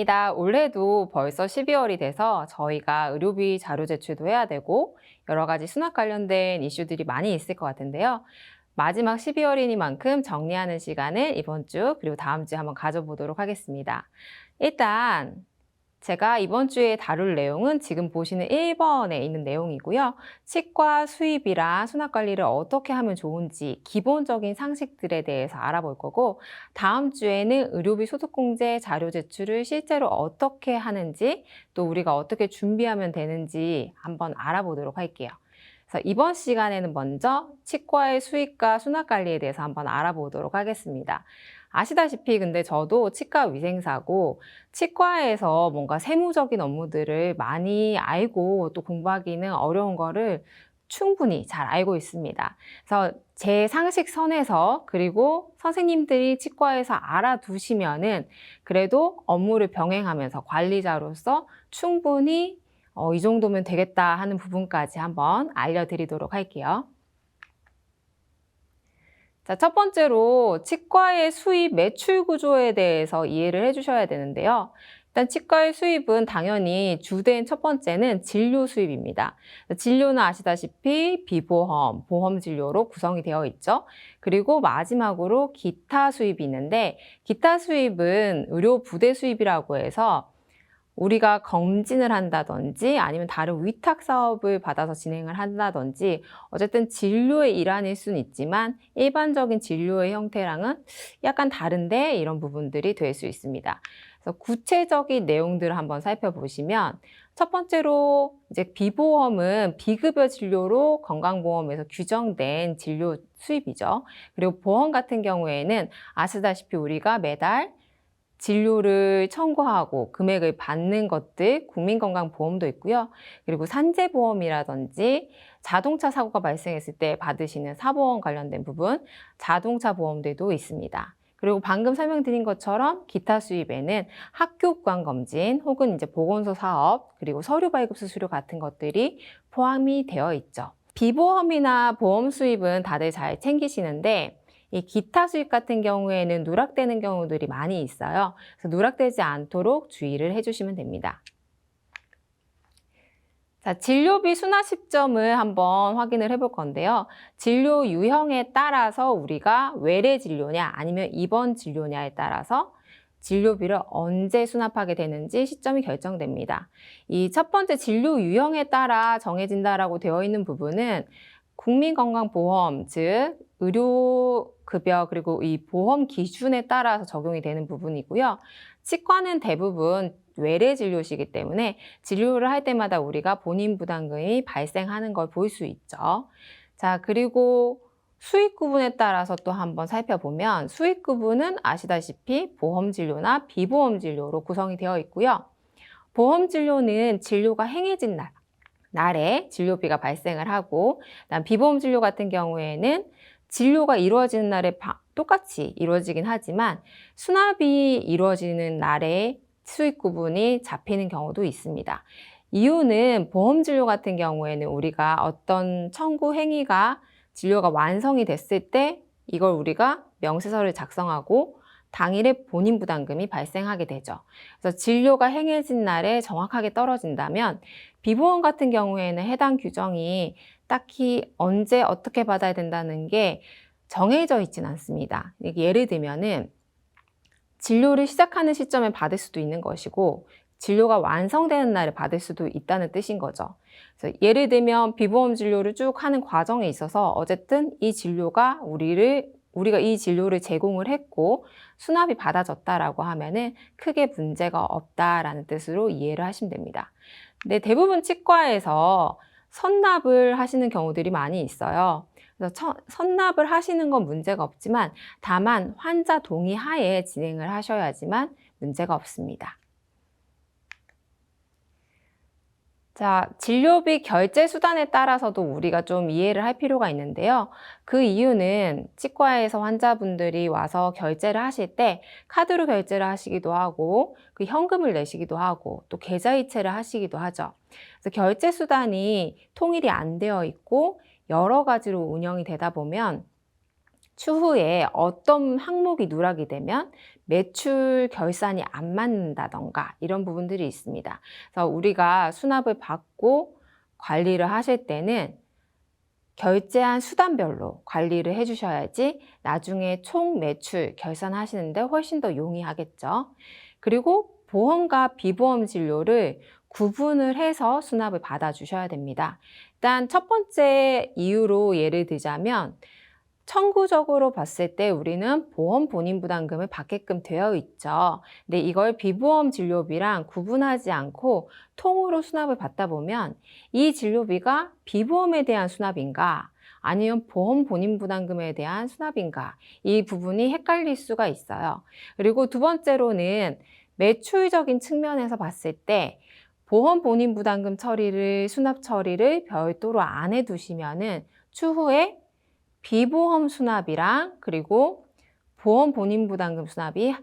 반갑습니다. 올해도 벌써 12월이 돼서 저희가 의료비 자료 제출도 해야 되고 여러 가지 수납 관련된 이슈들이 많이 있을 것 같은데요. 마지막 12월이니만큼 정리하는 시간을 이번 주 그리고 다음 주에 한번 가져보도록 하겠습니다. 일단 제가 이번 주에 다룰 내용은 지금 보시는 1번에 있는 내용이고요. 치과 수입이랑 수납 관리를 어떻게 하면 좋은지 기본적인 상식들에 대해서 알아볼 거고 다음 주에는 의료비 소득공제 자료 제출을 실제로 어떻게 하는지 또 우리가 어떻게 준비하면 되는지 한번 알아보도록 할게요. 그래서 이번 시간에는 먼저 치과의 수입과 수납 관리에 대해서 한번 알아보도록 하겠습니다. 아시다시피 근데 저도 치과 위생사고 치과에서 뭔가 세무적인 업무들을 많이 알고 또 공부하기는 어려운 거를 충분히 잘 알고 있습니다. 그래서 제 상식 선에서 그리고 선생님들이 치과에서 알아두시면은 그래도 업무를 병행하면서 관리자로서 충분히 어, 이 정도면 되겠다 하는 부분까지 한번 알려드리도록 할게요. 자, 첫 번째로 치과의 수입 매출 구조에 대해서 이해를 해주셔야 되는데요. 일단 치과의 수입은 당연히 주된 첫 번째는 진료 수입입니다. 진료는 아시다시피 비보험, 보험 진료로 구성이 되어 있죠. 그리고 마지막으로 기타 수입이 있는데 기타 수입은 의료 부대 수입이라고 해서 우리가 검진을 한다든지 아니면 다른 위탁 사업을 받아서 진행을 한다든지 어쨌든 진료의 일환일 수는 있지만 일반적인 진료의 형태랑은 약간 다른데 이런 부분들이 될 수 있습니다. 그래서 구체적인 내용들을 한번 살펴보시면 첫 번째로 이제 비보험은 비급여 진료로 건강보험에서 규정된 진료 수입이죠. 그리고 보험 같은 경우에는 아시다시피 우리가 매달 진료를 청구하고 금액을 받는 것들 국민건강보험도 있고요. 그리고 산재보험이라든지 자동차 사고가 발생했을 때 받으시는 사보험 관련된 부분 자동차 보험들도 있습니다. 그리고 방금 설명드린 것처럼 기타 수입에는 학교 구강 검진 혹은 이제 보건소 사업 그리고 서류 발급 수수료 같은 것들이 포함이 되어 있죠. 비보험이나 보험 수입은 다들 잘 챙기시는데 이 기타 수입 같은 경우에는 누락되는 경우들이 많이 있어요. 그래서 누락되지 않도록 주의를 해주시면 됩니다. 자, 진료비 순화 시점을 한번 확인을 해볼 건데요. 진료 유형에 따라서 우리가 외래 진료냐 아니면 입원 진료냐에 따라서 진료비를 언제 수납하게 되는지 시점이 결정됩니다. 이 첫 번째 진료 유형에 따라 정해진다라고 되어 있는 부분은 국민건강보험, 즉 의료급여 그리고 이 보험 기준에 따라서 적용이 되는 부분이고요. 치과는 대부분 외래 진료시기 때문에 진료를 할 때마다 우리가 본인 부담금이 발생하는 걸 볼 수 있죠. 자, 그리고 수익 구분에 따라서 또 한번 살펴보면 수익 구분은 아시다시피 보험 진료나 비보험 진료로 구성이 되어 있고요. 보험 진료는 진료가 행해진 날, 날에 진료비가 발생을 하고, 비보험 진료 같은 경우에는 진료가 이루어지는 날에 똑같이 이루어지긴 하지만 수납이 이루어지는 날에 수익 구분이 잡히는 경우도 있습니다. 이유는 보험 진료 같은 경우에는 우리가 어떤 청구 행위가 진료가 완성이 됐을 때 이걸 우리가 명세서를 작성하고 당일에 본인 부담금이 발생하게 되죠. 그래서 진료가 행해진 날에 정확하게 떨어진다면 비보험 같은 경우에는 해당 규정이 딱히 언제 어떻게 받아야 된다는 게 정해져 있진 않습니다. 예를 들면은 진료를 시작하는 시점에 받을 수도 있는 것이고 진료가 완성되는 날에 받을 수도 있다는 뜻인 거죠. 그래서 예를 들면 비보험 진료를 쭉 하는 과정에 있어서 어쨌든 이 진료가 우리를 우리가 이 진료를 제공을 했고 수납이 받아졌다라고 하면은 크게 문제가 없다라는 뜻으로 이해를 하시면 됩니다. 근데 대부분 치과에서 선납을 하시는 경우들이 많이 있어요. 그래서 선납을 하시는 건 문제가 없지만 다만 환자 동의 하에 진행을 하셔야지만 문제가 없습니다. 자, 진료비 결제 수단에 따라서도 우리가 좀 이해를 할 필요가 있는데요. 그 이유는 치과에서 환자분들이 와서 결제를 하실 때 카드로 결제를 하시기도 하고 그 현금을 내시기도 하고 또 계좌이체를 하시기도 하죠. 그래서 결제 수단이 통일이 안 되어 있고 여러 가지로 운영이 되다 보면 추후에 어떤 항목이 누락이 되면 매출 결산이 안 맞는다던가 이런 부분들이 있습니다. 그래서 우리가 수납을 받고 관리를 하실 때는 결제한 수단별로 관리를 해주셔야지 나중에 총 매출 결산하시는데 훨씬 더 용이하겠죠. 그리고 보험과 비보험 진료를 구분을 해서 수납을 받아주셔야 됩니다. 일단 첫 번째 이유로 예를 들자면 청구적으로 봤을 때 우리는 보험 본인 부담금을 받게끔 되어 있죠. 근데 이걸 비보험 진료비랑 구분하지 않고 통으로 수납을 받다 보면 이 진료비가 비보험에 대한 수납인가 아니면 보험 본인 부담금에 대한 수납인가 이 부분이 헷갈릴 수가 있어요. 그리고 두 번째로는 매출적인 측면에서 봤을 때 보험 본인 부담금 처리를 수납 처리를 별도로 안 해두시면은 추후에 비보험 수납이랑 그리고 보험 본인 부담금 수납이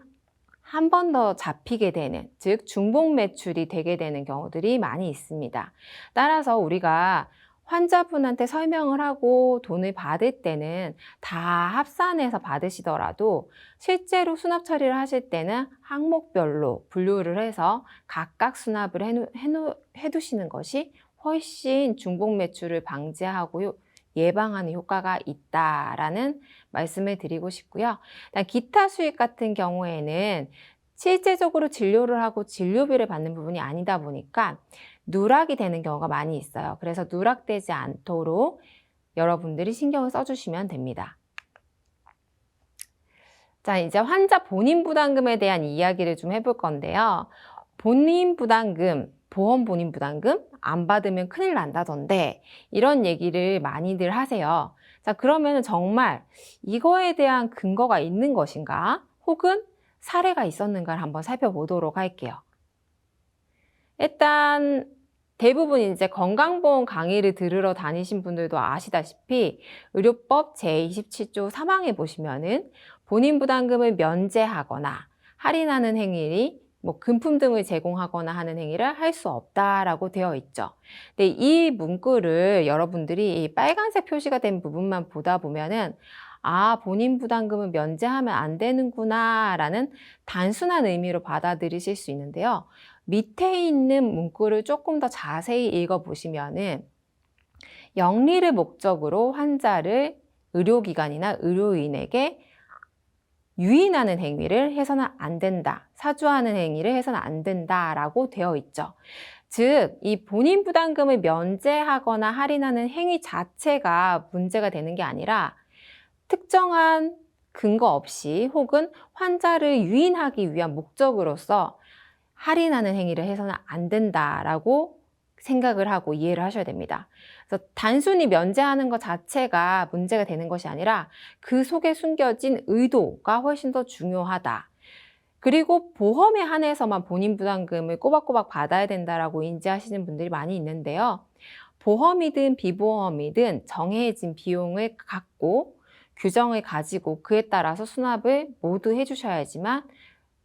한 번 더 잡히게 되는, 즉 중복 매출이 되게 되는 경우들이 많이 있습니다. 따라서 우리가 환자분한테 설명을 하고 돈을 받을 때는 다 합산해서 받으시더라도 실제로 수납 처리를 하실 때는 항목별로 분류를 해서 각각 수납을 해놓, 해놓, 해두시는 것이 훨씬 중복 매출을 방지하고 예방하는 효과가 있다라는 말씀을 드리고 싶고요. 기타 수익 같은 경우에는 실제적으로 진료를 하고 진료비를 받는 부분이 아니다 보니까 누락이 되는 경우가 많이 있어요. 그래서 누락되지 않도록 여러분들이 신경을 써주시면 됩니다. 자, 이제 환자 본인 부담금에 대한 이야기를 좀 해볼 건데요. 본인 부담금, 보험 본인 부담금 안 받으면 큰일 난다던데 이런 얘기를 많이들 하세요. 자, 그러면 정말 이거에 대한 근거가 있는 것인가? 혹은 사례가 있었는가를 한번 살펴보도록 할게요. 일단 대부분 이제 건강보험 강의를 들으러 다니신 분들도 아시다시피 의료법 제27조 3항에 보시면은 본인 부담금을 면제하거나 할인하는 행위 뭐 금품 등을 제공하거나 하는 행위를 할 수 없다라고 되어 있죠. 근데 이 문구를 여러분들이 이 빨간색 표시가 된 부분만 보다 보면은 아, 본인 부담금을 면제하면 안 되는구나 라는 단순한 의미로 받아들이실 수 있는데요. 밑에 있는 문구를 조금 더 자세히 읽어보시면은 영리를 목적으로 환자를 의료기관이나 의료인에게 유인하는 행위를 해서는 안 된다. 사주하는 행위를 해서는 안 된다라고 되어 있죠. 즉, 이 본인 부담금을 면제하거나 할인하는 행위 자체가 문제가 되는 게 아니라 특정한 근거 없이 혹은 환자를 유인하기 위한 목적으로서 할인하는 행위를 해서는 안 된다라고 생각을 하고 이해를 하셔야 됩니다. 그래서 단순히 면제하는 것 자체가 문제가 되는 것이 아니라 그 속에 숨겨진 의도가 훨씬 더 중요하다. 그리고 보험에 한해서만 본인 부담금을 꼬박꼬박 받아야 된다라고 인지하시는 분들이 많이 있는데요. 보험이든 비보험이든 정해진 비용을 갖고 규정을 가지고 그에 따라서 수납을 모두 해주셔야지만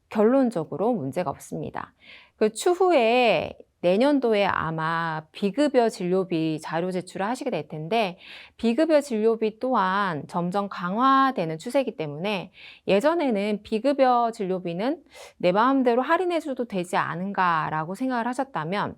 결론적으로 문제가 없습니다. 그 추후에 내년도에 아마 비급여 진료비 자료 제출을 하시게 될 텐데 비급여 진료비 또한 점점 강화되는 추세이기 때문에 예전에는 비급여 진료비는 내 마음대로 할인해 줘도 되지 않은가라고 생각을 하셨다면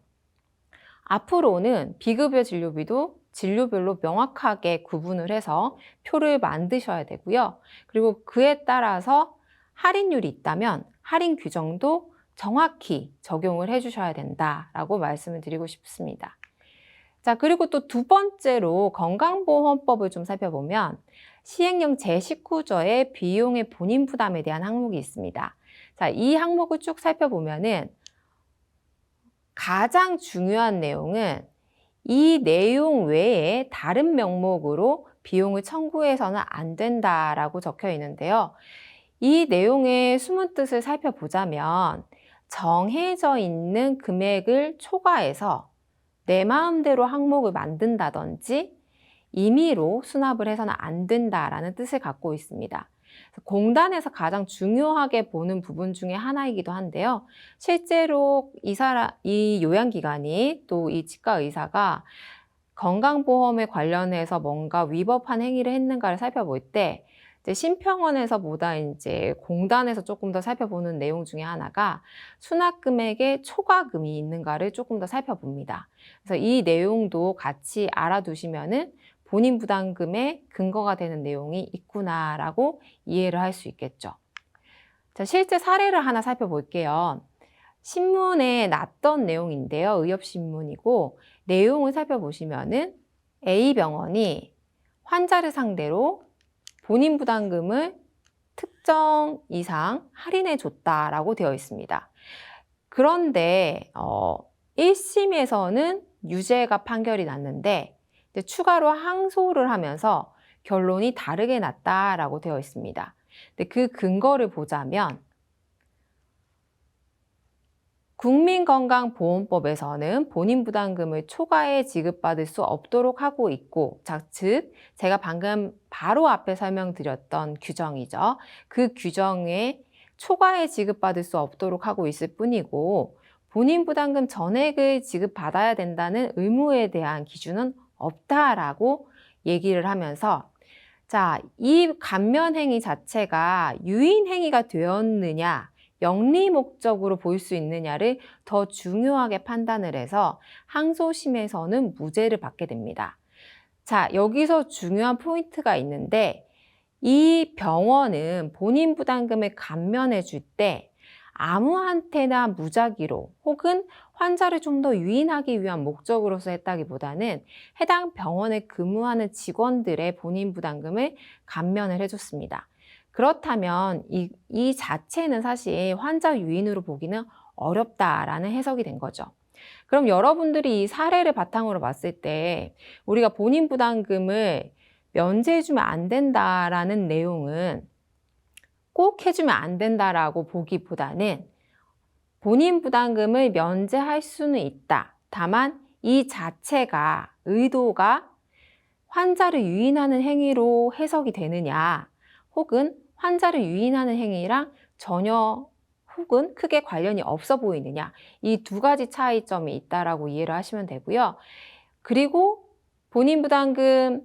앞으로는 비급여 진료비도 진료별로 명확하게 구분을 해서 표를 만드셔야 되고요. 그리고 그에 따라서 할인율이 있다면 할인 규정도 정확히 적용을 해주셔야 된다라고 말씀을 드리고 싶습니다. 자, 그리고 또 두 번째로 건강보험법을 좀 살펴보면 시행령 제19조의 비용의 본인 부담에 대한 항목이 있습니다. 자, 이 항목을 쭉 살펴보면은 가장 중요한 내용은 이 내용 외에 다른 명목으로 비용을 청구해서는 안 된다라고 적혀 있는데요. 이 내용의 숨은 뜻을 살펴보자면 정해져 있는 금액을 초과해서 내 마음대로 항목을 만든다든지 임의로 수납을 해서는 안 된다라는 뜻을 갖고 있습니다. 공단에서 가장 중요하게 보는 부분 중에 하나이기도 한데요. 실제로 이 사람, 이 요양기관이 또 이 치과 의사가 건강보험에 관련해서 뭔가 위법한 행위를 했는가를 살펴볼 때 이제 신평원에서보다 이제 공단에서 조금 더 살펴보는 내용 중에 하나가 수납 금액에 초과금이 있는가를 조금 더 살펴봅니다. 그래서 이 내용도 같이 알아두시면은 본인 부담금의 근거가 되는 내용이 있구나라고 이해를 할 수 있겠죠. 자, 실제 사례를 하나 살펴볼게요. 신문에 났던 내용인데요. 의협신문이고 내용을 살펴보시면은 A병원이 환자를 상대로 본인 부담금을 특정 이상 할인해 줬다라고 되어 있습니다. 그런데 어, 1심에서는 유죄가 판결이 났는데 추가로 항소를 하면서 결론이 다르게 났다라고 되어 있습니다. 근데 그 근거를 보자면 국민건강보험법에서는 본인 부담금을 초과해 지급받을 수 없도록 하고 있고, 자, 즉, 제가 방금 바로 앞에 설명드렸던 규정이죠. 그 규정에 초과해 지급받을 수 없도록 하고 있을 뿐이고, 본인 부담금 전액을 지급받아야 된다는 의무에 대한 기준은 없다라고 얘기를 하면서, 자, 이 감면 행위 자체가 유인 행위가 되었느냐, 영리 목적으로 보일 수 있느냐를 더 중요하게 판단을 해서 항소심에서는 무죄를 받게 됩니다. 자, 여기서 중요한 포인트가 있는데 이 병원은 본인 부담금을 감면해 줄 때 아무한테나 무작위로 혹은 환자를 좀 더 유인하기 위한 목적으로서 했다기보다는 해당 병원에 근무하는 직원들의 본인 부담금을 감면을 해줬습니다. 그렇다면 이, 이 자체는 사실 환자 유인으로 보기는 어렵다라는 해석이 된 거죠. 그럼 여러분들이 이 사례를 바탕으로 봤을 때 우리가 본인 부담금을 면제해주면 안 된다라는 내용은 꼭 해주면 안 된다라고 보기보다는 본인 부담금을 면제할 수는 있다. 다만 이 자체가 의도가 환자를 유인하는 행위로 해석이 되느냐 혹은 환자를 유인하는 행위랑 전혀 혹은 크게 관련이 없어 보이느냐 이 두 가지 차이점이 있다라고 이해를 하시면 되고요. 그리고 본인 부담금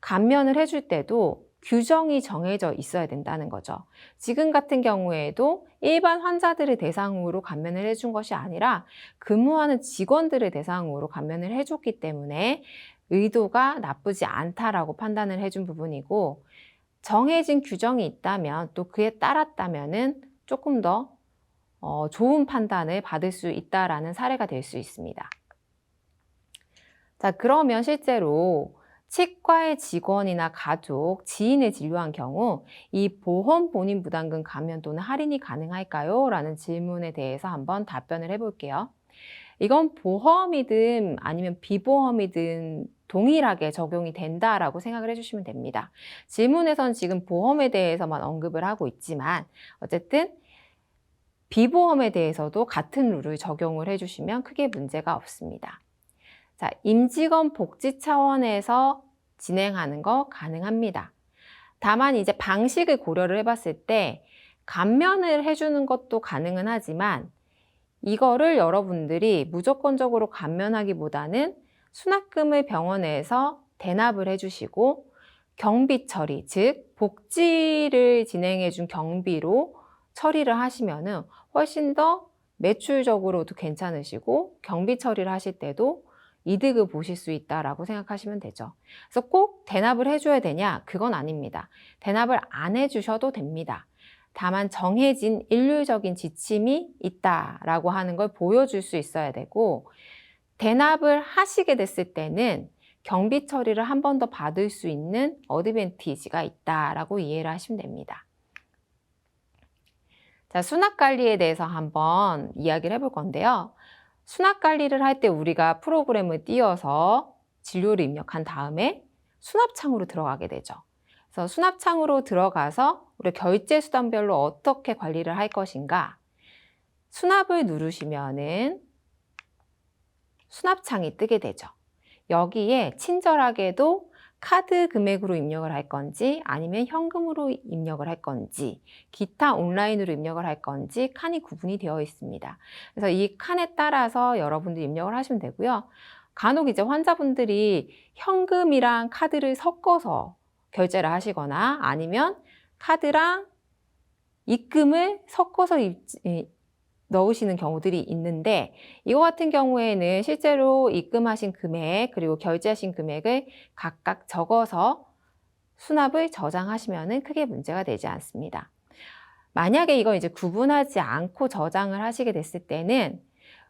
감면을 해줄 때도 규정이 정해져 있어야 된다는 거죠. 지금 같은 경우에도 일반 환자들을 대상으로 감면을 해준 것이 아니라 근무하는 직원들을 대상으로 감면을 해줬기 때문에 의도가 나쁘지 않다라고 판단을 해준 부분이고 정해진 규정이 있다면 또 그에 따랐다면은 조금 더 어, 좋은 판단을 받을 수 있다라는 사례가 될 수 있습니다. 자, 그러면 실제로 치과의 직원이나 가족, 지인을 진료한 경우 이 보험 본인 부담금 감면 또는 할인이 가능할까요? 라는 질문에 대해서 한번 답변을 해볼게요. 이건 보험이든 아니면 비보험이든 동일하게 적용이 된다라고 생각을 해주시면 됩니다. 질문에선 지금 보험에 대해서만 언급을 하고 있지만 어쨌든 비보험에 대해서도 같은 룰을 적용을 해주시면 크게 문제가 없습니다. 자, 임직원 복지 차원에서 진행하는 거 가능합니다. 다만 이제 방식을 고려를 해봤을 때 감면을 해주는 것도 가능은 하지만 이거를 여러분들이 무조건적으로 감면하기보다는 수납금을 병원에서 대납을 해주시고 경비 처리, 즉 복지를 진행해준 경비로 처리를 하시면은 훨씬 더 매출적으로도 괜찮으시고 경비 처리를 하실 때도 이득을 보실 수 있다라고 생각하시면 되죠. 그래서 꼭 대납을 해줘야 되냐? 그건 아닙니다. 대납을 안 해주셔도 됩니다. 다만 정해진 일률적인 지침이 있다라고 하는 걸 보여줄 수 있어야 되고 대납을 하시게 됐을 때는 경비 처리를 한 번 더 받을 수 있는 어드밴티지가 있다라고 이해를 하시면 됩니다. 자, 수납 관리에 대해서 한번 이야기를 해볼 건데요. 수납 관리를 할 때 우리가 프로그램을 띄워서 진료를 입력한 다음에 수납창으로 들어가게 되죠. 그래서 수납창으로 들어가서 우리 결제 수단별로 어떻게 관리를 할 것인가 수납을 누르시면은 수납창이 뜨게 되죠. 여기에 친절하게도 카드 금액으로 입력을 할 건지 아니면 현금으로 입력을 할 건지 기타 온라인으로 입력을 할 건지 칸이 구분이 되어 있습니다. 그래서 이 칸에 따라서 여러분들 입력을 하시면 되고요. 간혹 이제 환자분들이 현금이랑 카드를 섞어서 결제를 하시거나 아니면 카드랑 입금을 섞어서 입- 이- 넣으시는 경우들이 있는데 이거 같은 경우에는 실제로 입금하신 금액 그리고 결제하신 금액을 각각 적어서 수납을 저장하시면 크게 문제가 되지 않습니다. 만약에 이걸 이제 구분하지 않고 저장을 하시게 됐을 때는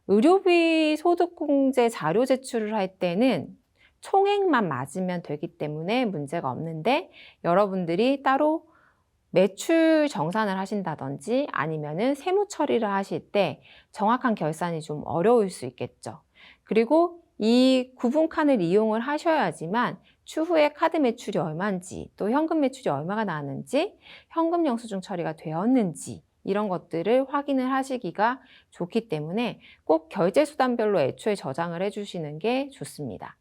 의료비 소득공제 자료 제출을 할 때는 총액만 맞으면 되기 때문에 문제가 없는데 여러분들이 따로 매출 정산을 하신다든지 아니면은 세무 처리를 하실 때 정확한 결산이 좀 어려울 수 있겠죠. 그리고 이 구분칸을 이용을 하셔야지만 추후에 카드 매출이 얼마인지 또 현금 매출이 얼마가 나왔는지 현금 영수증 처리가 되었는지 이런 것들을 확인을 하시기가 좋기 때문에 꼭 결제 수단별로 애초에 저장을 해주시는 게 좋습니다.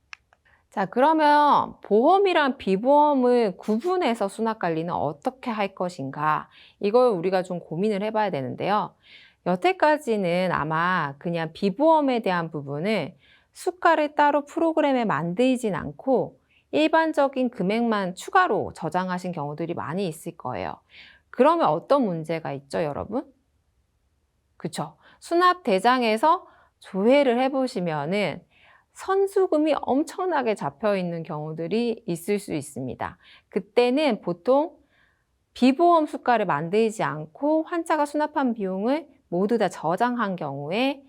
자, 그러면 보험이랑 비보험을 구분해서 수납 관리는 어떻게 할 것인가? 이걸 우리가 좀 고민을 해봐야 되는데요. 여태까지는 아마 그냥 비보험에 대한 부분을 수가를 따로 프로그램에 만들진 않고 일반적인 금액만 추가로 저장하신 경우들이 많이 있을 거예요. 그러면 어떤 문제가 있죠, 여러분? 그쵸. 수납 대장에서 조회를 해보시면은 선수금이 엄청나게 잡혀 있는 경우들이 있을 수 있습니다. 그때는 보통 비보험 수가를 만들지 않고 환자가 수납한 비용을 모두 다 저장한 경우에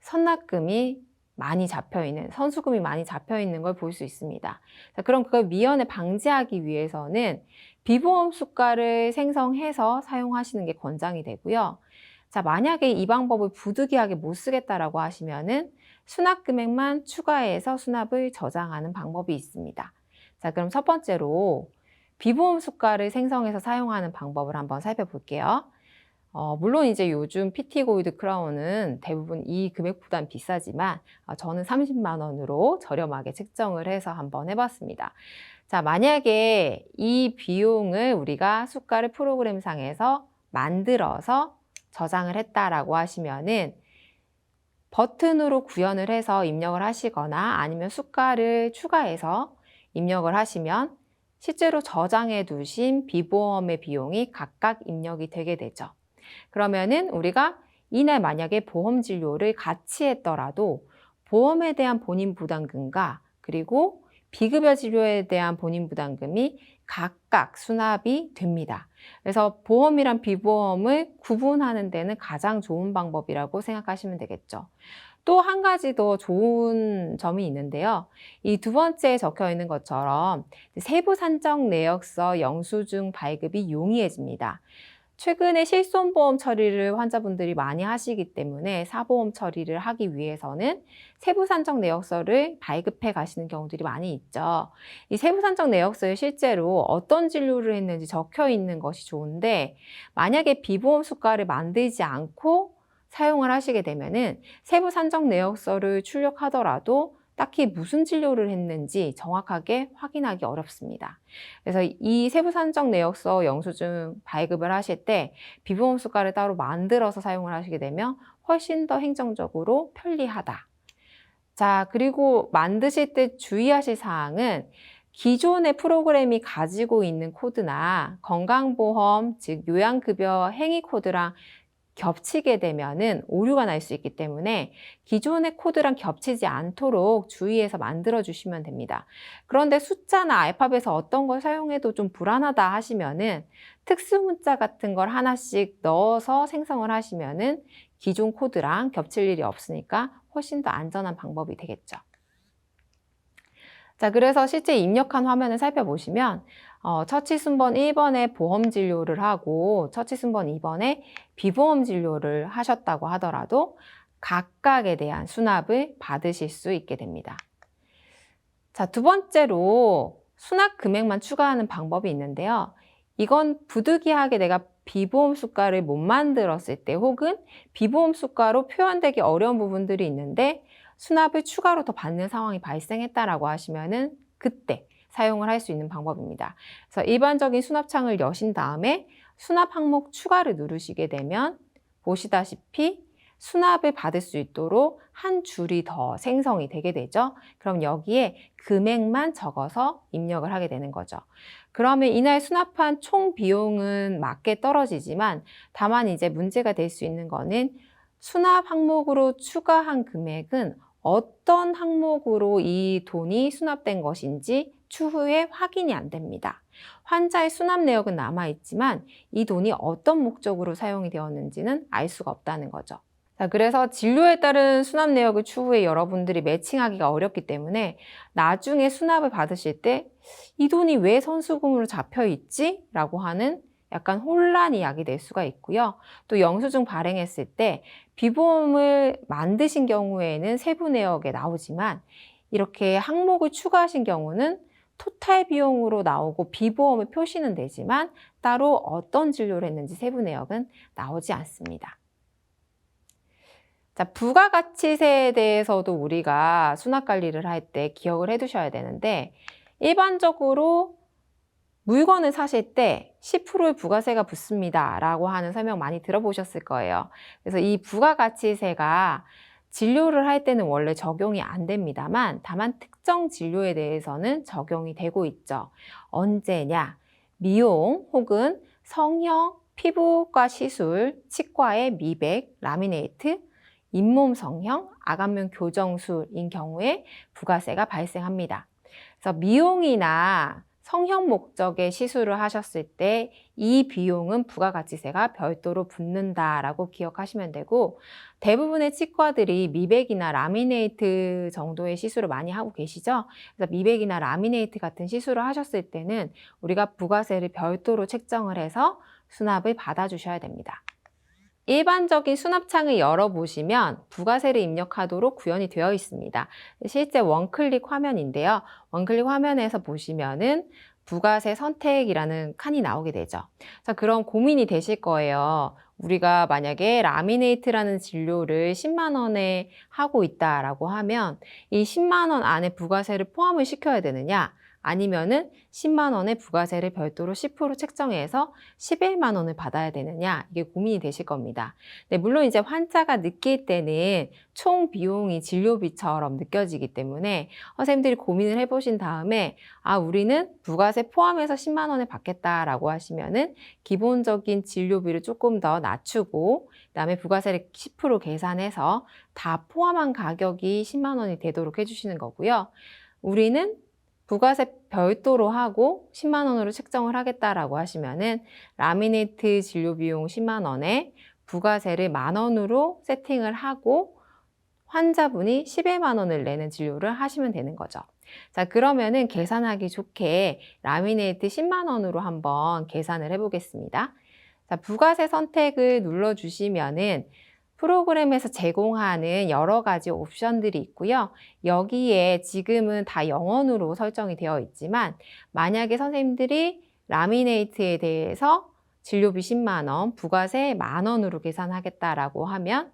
선납금이 많이 잡혀 있는, 선수금이 많이 잡혀 있는 걸 볼 수 있습니다. 자, 그럼 그걸 미연에 방지하기 위해서는 비보험 수가를 생성해서 사용하시는 게 권장이 되고요. 자, 만약에 이 방법을 부득이하게 못 쓰겠다라고 하시면은 수납 금액만 추가해서 수납을 저장하는 방법이 있습니다. 자, 그럼 첫 번째로 비보험 수가를 생성해서 사용하는 방법을 한번 살펴볼게요. 어, 물론 이제 요즘 PT 고이드 크라운은 대부분 이 금액보단 비싸지만 어, 저는 30만 원으로 저렴하게 책정을 해서 한번 해봤습니다. 자, 만약에 이 비용을 우리가 수가를 프로그램상에서 만들어서 저장을 했다라고 하시면은 버튼으로 구현을 해서 입력을 하시거나 아니면 수가를 추가해서 입력을 하시면 실제로 저장해 두신 비보험의 비용이 각각 입력이 되게 되죠. 그러면은 우리가 이날 만약에 보험 진료를 같이 했더라도 보험에 대한 본인 부담금과 그리고 비급여 진료에 대한 본인 부담금이 각각 수납이 됩니다. 그래서 보험이랑 비보험을 구분하는 데는 가장 좋은 방법이라고 생각하시면 되겠죠. 또 한 가지 더 좋은 점이 있는데요. 이 두 번째에 적혀 있는 것처럼 세부 산정 내역서 영수증 발급이 용이해집니다. 최근에 실손보험 처리를 환자분들이 많이 하시기 때문에 사보험 처리를 하기 위해서는 세부산정 내역서를 발급해 가시는 경우들이 많이 있죠. 이 세부산정 내역서에 실제로 어떤 진료를 했는지 적혀 있는 것이 좋은데 만약에 비보험 수가를 만들지 않고 사용을 하시게 되면은 세부 산정 내역서를 출력하더라도 딱히 무슨 진료를 했는지 정확하게 확인하기 어렵습니다. 그래서 이 세부 산정 내역서 영수증 발급을 하실 때 비보험 수가를 따로 만들어서 사용을 하시게 되면 훨씬 더 행정적으로 편리하다. 자, 그리고 만드실 때 주의하실 사항은 기존의 프로그램이 가지고 있는 코드나 건강보험, 즉 요양급여 행위 코드랑 겹치게 되면은 오류가 날 수 있기 때문에 기존의 코드랑 겹치지 않도록 주의해서 만들어 주시면 됩니다. 그런데 숫자나 알파벳에서 어떤 걸 사용해도 좀 불안하다 하시면은 특수 문자 같은 걸 하나씩 넣어서 생성을 하시면은 기존 코드랑 겹칠 일이 없으니까 훨씬 더 안전한 방법이 되겠죠. 자, 그래서 실제 입력한 화면을 살펴보시면 어, 처치 순번 1번에 보험 진료를 하고 처치 순번 2번에 비보험 진료를 하셨다고 하더라도 각각에 대한 수납을 받으실 수 있게 됩니다. 자, 두 번째로 수납 금액만 추가하는 방법이 있는데요. 이건 부득이하게 내가 비보험 수가를 못 만들었을 때 혹은 비보험 수가로 표현되기 어려운 부분들이 있는데 수납을 추가로 더 받는 상황이 발생했다라고 하시면은 그때 사용을 할 수 있는 방법입니다. 그래서 일반적인 수납창을 여신 다음에 수납 항목 추가를 누르시게 되면 보시다시피 수납을 받을 수 있도록 한 줄이 더 생성이 되게 되죠. 그럼 여기에 금액만 적어서 입력을 하게 되는 거죠. 그러면 이날 수납한 총 비용은 맞게 떨어지지만 다만 이제 문제가 될 수 있는 거는 수납 항목으로 추가한 금액은 어떤 항목으로 이 돈이 수납된 것인지 추후에 확인이 안 됩니다. 환자의 수납 내역은 남아있지만 이 돈이 어떤 목적으로 사용이 되었는지는 알 수가 없다는 거죠. 자, 그래서 진료에 따른 수납 내역을 추후에 여러분들이 매칭하기가 어렵기 때문에 나중에 수납을 받으실 때 이 돈이 왜 선수금으로 잡혀 있지? 라고 하는 약간 혼란이 야기될 수가 있고요. 또 영수증 발행했을 때 비보험을 만드신 경우에는 세부 내역에 나오지만 이렇게 항목을 추가하신 경우는 토탈 비용으로 나오고 비보험을 표시는 되지만 따로 어떤 진료를 했는지 세부 내역은 나오지 않습니다. 자, 부가가치세에 대해서도 우리가 수납 관리를 할 때 기억을 해 두셔야 되는데 일반적으로 물건을 사실 때 10%의 부가세가 붙습니다. 라고 하는 설명 많이 들어보셨을 거예요. 그래서 이 부가가치세가 진료를 할 때는 원래 적용이 안 됩니다만 다만 특정 진료에 대해서는 적용이 되고 있죠. 언제냐? 미용 혹은 성형, 피부과 시술, 치과의 미백, 라미네이트, 잇몸 성형, 아간면 교정술인 경우에 부가세가 발생합니다. 그래서 미용이나 성형 목적의 시술을 하셨을 때 이 비용은 부가가치세가 별도로 붙는다라고 기억하시면 되고 대부분의 치과들이 미백이나 라미네이트 정도의 시술을 많이 하고 계시죠. 그래서 미백이나 라미네이트 같은 시술을 하셨을 때는 우리가 부가세를 별도로 책정을 해서 수납을 받아주셔야 됩니다. 일반적인 수납창을 열어보시면 부가세를 입력하도록 구현이 되어 있습니다. 실제 원클릭 화면인데요. 원클릭 화면에서 보시면은 부가세 선택이라는 칸이 나오게 되죠. 자, 그럼 고민이 되실 거예요. 우리가 만약에 라미네이트라는 진료를 10만 원에 하고 있다라고 하면 이 10만 원 안에 부가세를 포함을 시켜야 되느냐? 아니면은 10만 원의 부가세를 별도로 10% 책정해서 11만 원을 받아야 되느냐 이게 고민이 되실 겁니다. 네, 물론 이제 환자가 느낄 때는 총 비용이 진료비처럼 느껴지기 때문에 선생님들이 고민을 해보신 다음에 아 우리는 부가세 포함해서 10만 원을 받겠다라고 하시면은 기본적인 진료비를 조금 더 낮추고 그다음에 부가세를 10% 계산해서 다 포함한 가격이 10만 원이 되도록 해주시는 거고요. 우리는 부가세 별도로 하고 10만 원으로 책정을 하겠다라고 하시면은 라미네이트 진료 비용 10만 원에 부가세를 만 원으로 세팅을 하고 환자분이 11만 원을 내는 진료를 하시면 되는 거죠. 자, 그러면은 계산하기 좋게 라미네이트 10만 원으로 한번 계산을 해 보겠습니다. 자, 부가세 선택을 눌러 주시면은 프로그램에서 제공하는 여러 가지 옵션들이 있고요. 여기에 지금은 다 영원으로 설정이 되어 있지만 만약에 선생님들이 라미네이트에 대해서 진료비 10만 원, 부가세 만 원으로 계산하겠다라고 하면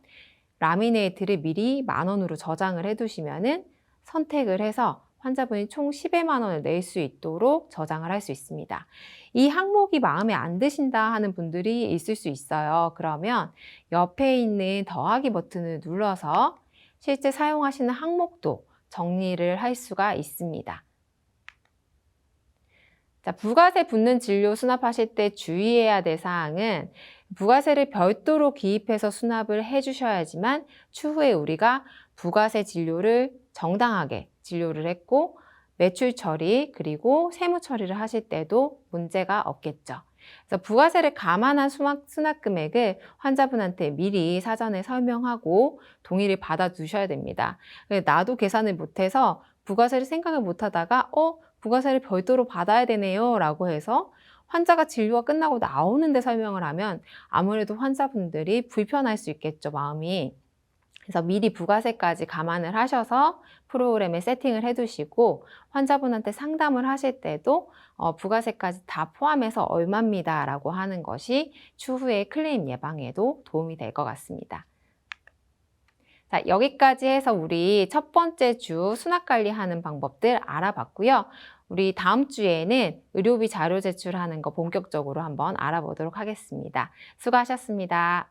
라미네이트를 미리 만 원으로 저장을 해 두시면은 선택을 해서 환자분이 총 10여만 원을 낼 수 있도록 저장을 할 수 있습니다. 이 항목이 마음에 안 드신다 하는 분들이 있을 수 있어요. 그러면 옆에 있는 더하기 버튼을 눌러서 실제 사용하시는 항목도 정리를 할 수가 있습니다. 자, 부가세 붙는 진료 수납하실 때 주의해야 될 사항은 부가세를 별도로 기입해서 수납을 해 주셔야지만 추후에 우리가 부가세 진료를 정당하게 진료를 했고 매출 처리 그리고 세무 처리를 하실 때도 문제가 없겠죠. 그래서 부가세를 감안한 수납, 금액을 환자분한테 미리 사전에 설명하고 동의를 받아 두셔야 됩니다. 나도 계산을 못해서 부가세를 생각을 못하다가 어 부가세를 별도로 받아야 되네요 라고 해서 환자가 진료가 끝나고 나오는데 설명을 하면 아무래도 환자분들이 불편할 수 있겠죠 마음이 그래서 미리 부가세까지 감안을 하셔서 프로그램에 세팅을 해두시고 환자분한테 상담을 하실 때도 어, 부가세까지 다 포함해서 얼마입니다 라고 하는 것이 추후에 클레임 예방에도 도움이 될 것 같습니다. 자, 여기까지 해서 우리 첫 번째 주 수납 관리하는 방법들 알아봤고요. 우리 다음 주에는 의료비 자료 제출하는 거 본격적으로 한번 알아보도록 하겠습니다. 수고하셨습니다.